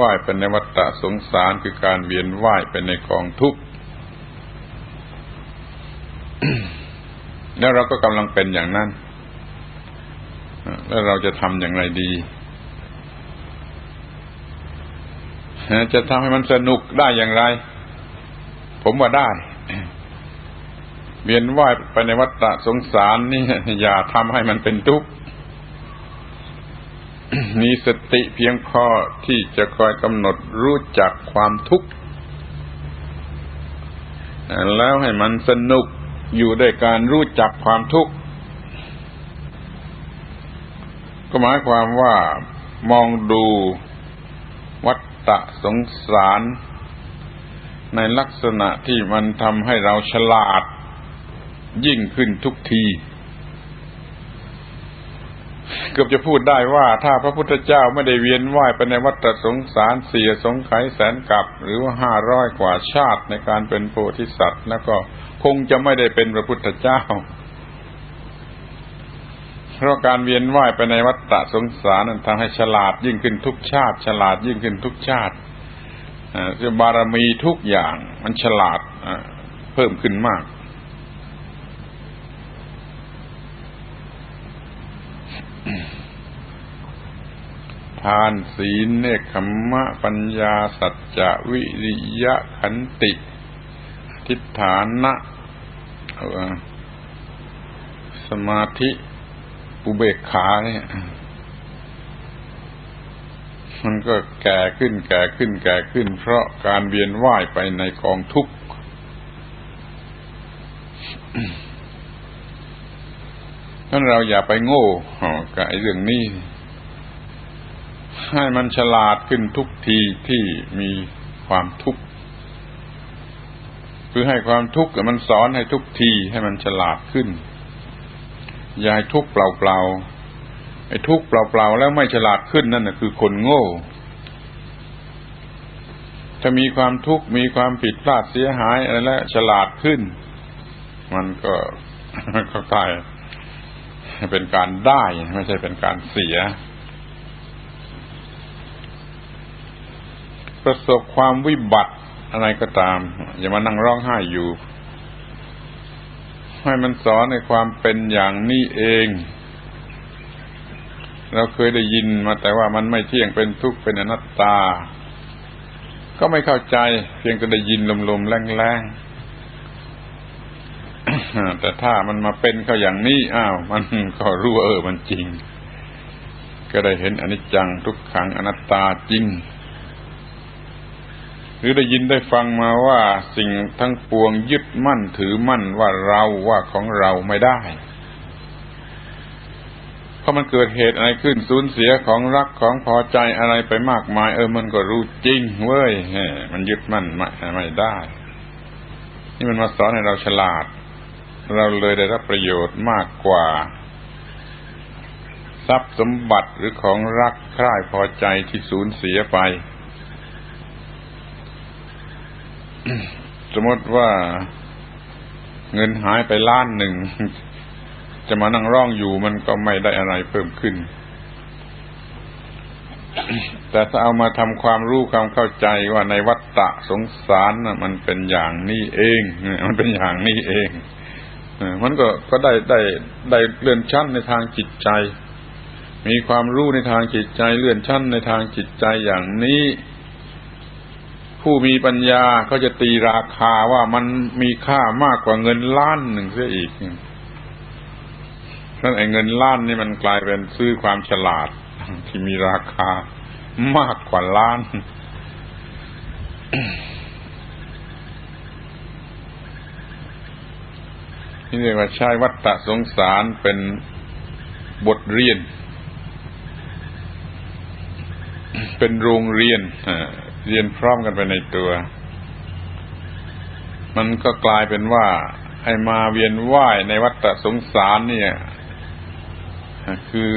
ว่ายไปในวัฏสงสารคือการเวียนว่ายไปในกองทุกข์แล้วเราก็กำลังเป็นอย่างนั้น แล้วเราจะทำอย่างไรดี จะทำให้มันสนุกได้อย่างไร ผมว่าได้ เวียนว่ายไปในวัฏสงสารนี่อย่าทำให้มันเป็นทุกข์ มีสติเพียงพอที่จะคอยกำหนดรู้จักความทุกข์ แล้วให้มันสนุกอยู่ด้วยการรู้จักความทุกข์ ก็หมายความว่ามองดูวัฏฏะสงสาร ในลักษณะที่มันทำให้เราฉลาดยิ่งขึ้นทุกที เกือบจะพูดได้ว่าถ้าพระพุทธเจ้าไม่ได้เวียนว่ายไปในวัฏสงสารเสียสงไขแสนกับ หรือว่าห้าร้อยกว่าชาติในการเป็นโพธิสัตว์ แล้วก็คงจะไม่ได้เป็นพระพุทธเจ้า เพราะการเวียนว่ายไปในวัฏสงสารนั้นทำให้ฉลาดยิ่งขึ้นทุกชาติ ฉลาดยิ่งขึ้นทุกชาติคือบารมีทุกอย่างมันฉลาดเพิ่มขึ้นมาก ทานศีลเนคขมะปัญญาสัจจะวิริยะขันติ ทิฏฐานะสมาธิอุเบกขาเนี่ย มันก็แก่ขึ้นแก่ขึ้นแก่ขึ้น เพราะการเวียนว่ายไปในกองทุกข์ ท่านเราอย่าไปโง่กับไอ้เรื่องนี้ ให้มันฉลาดขึ้นทุกทีที่มีความทุกข์คือให้ความทุกข์มันสอนให้ทุกทีให้มันฉลาดขึ้น อย่าให้ทุกข์เปล่าๆไอ้ทุกข์เปล่าๆแล้วไม่ฉลาดขึ้นนั่นคือคนโง่ถ้ามีความทุกข์มีความผิดพลาดเสียหายอะไรแล้วฉลาดขึ้น มันก็ก็กลาย เป็นการได้ไม่ใช่เป็นการเสีย ประสบความวิบัติอะไรก็ตาม อย่ามานั่งร้องไห้อยู่ ให้มันสอนในความเป็นอย่างนี้เอง เราเคยได้ยินมาแต่ว่ามันไม่เที่ยงเป็นทุกข์เป็นอนัตตา ก็ไม่เข้าใจเพียงแต่ได้ยินลมๆแรงๆ แต่ถ้ามันมาเป็นเขาอย่างนี้อ้าว มันก็รู้เออมันจริง ก็ได้เห็นอนิจจังทุกขังอนัตตาจริง หรือได้ยินได้ฟังมาว่าสิ่งทั้งปวงยึดมั่นถือมั่นว่าเราว่าของเราไม่ได้เพราะมันเกิดเหตุอะไรขึ้นสูญเสียของรักของพอใจอะไรไปมากมาย เออมันก็รู้จริงเว้ยมันยึดมั่นไม่ไม่ได้ นี่มันมาสอนให้เราฉลาด เราเลยได้รับประโยชน์มากกว่า ทรัพย์สมบัติหรือของรักใคร่พอใจที่สูญเสียไป สมมติว่าเงินหายไปล้านหนึ่ง จะมานั่งร้องอยู่มันก็ไม่ได้อะไรเพิ่มขึ้น แต่ถ้าเอามาทำความรู้ความเข้าใจว่าในวัฏฏะสงสารนะมันเป็นอย่างนี้เอง มันเป็นอย่างนี้เอง มันก็ก็ได้ได้ได้เลื่อนชั้นในทางจิตใจ มีความรู้ในทางจิตใจ เลื่อนชั้นในทางจิตใจอย่างนี้ ผู้มีปัญญาเขาจะตีราคาว่ามันมีค่ามากกว่าเงินล้านหนึ่งเสียอีกเพราะไอ้เงินล้านนี่มันกลายเป็นซื้อความฉลาดที่มีราคามากกว่าล้าน นี่เรียกว่าใช้วัตตะสงสารเป็นบทเรียน เป็นโรงเรียนเรียนพร้อมกันไปในตัว มันก็กลายเป็นว่าให้มาเวียนว่ายในวัฏสงสารเนี่ย คือ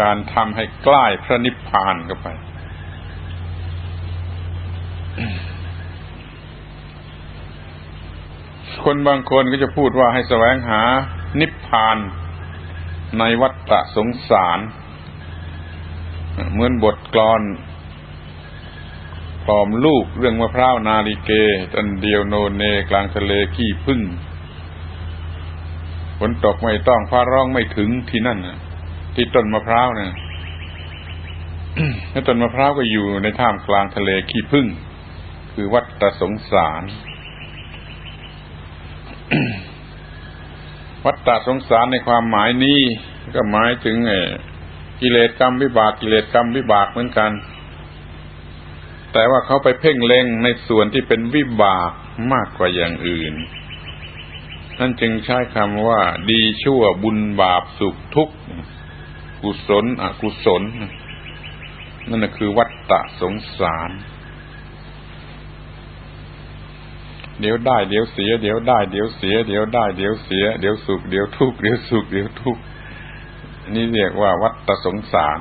การทำให้ใกล้พระนิพพานเข้าไป คนบางคนก็จะพูดว่าให้แสวงหานิพพานในวัฏสงสาร เหมือนบทกลอนปลอมลูกเรื่องมะพร้าวนาลิเกต้นเดียวโนเนกลางทะเลขี้พึ่งฝนตกไม่ต้องฟ้าร้องไม่ถึงที่นั่นที่ต้นมะพร้าวเนี่ยแล้วต้นมะพร้าวก็อยู่ในท่ามกลางทะเลขี้พึ่ง คือวัดตะสงสาร วัฏฏะสงสารในความหมายนี้ก็หมายถึงกิเลสกรรมวิบากกิเลสกรรมวิบากเหมือนกัน แต่ว่าเขาไปเพ่งเล็งในส่วนที่เป็นวิบากมากกว่าอย่างอื่นนั่นจึงใช้คำว่า ดีชั่วบุญบาปสุขทุกข์กุศลอกุศลนั่นคือวัฏฏะสงสาร เดี๋ยวได้เดี๋ยวเสีย เดี๋ยวได้เดี๋ยวเสีย เดี๋ยวได้เดี๋ยวเสีย เดี๋ยวสุขเดี๋ยวทุกข์เดี๋ยวสุขเดี๋ยวทุกข์นี่เรียกว่าวัฏสงสาร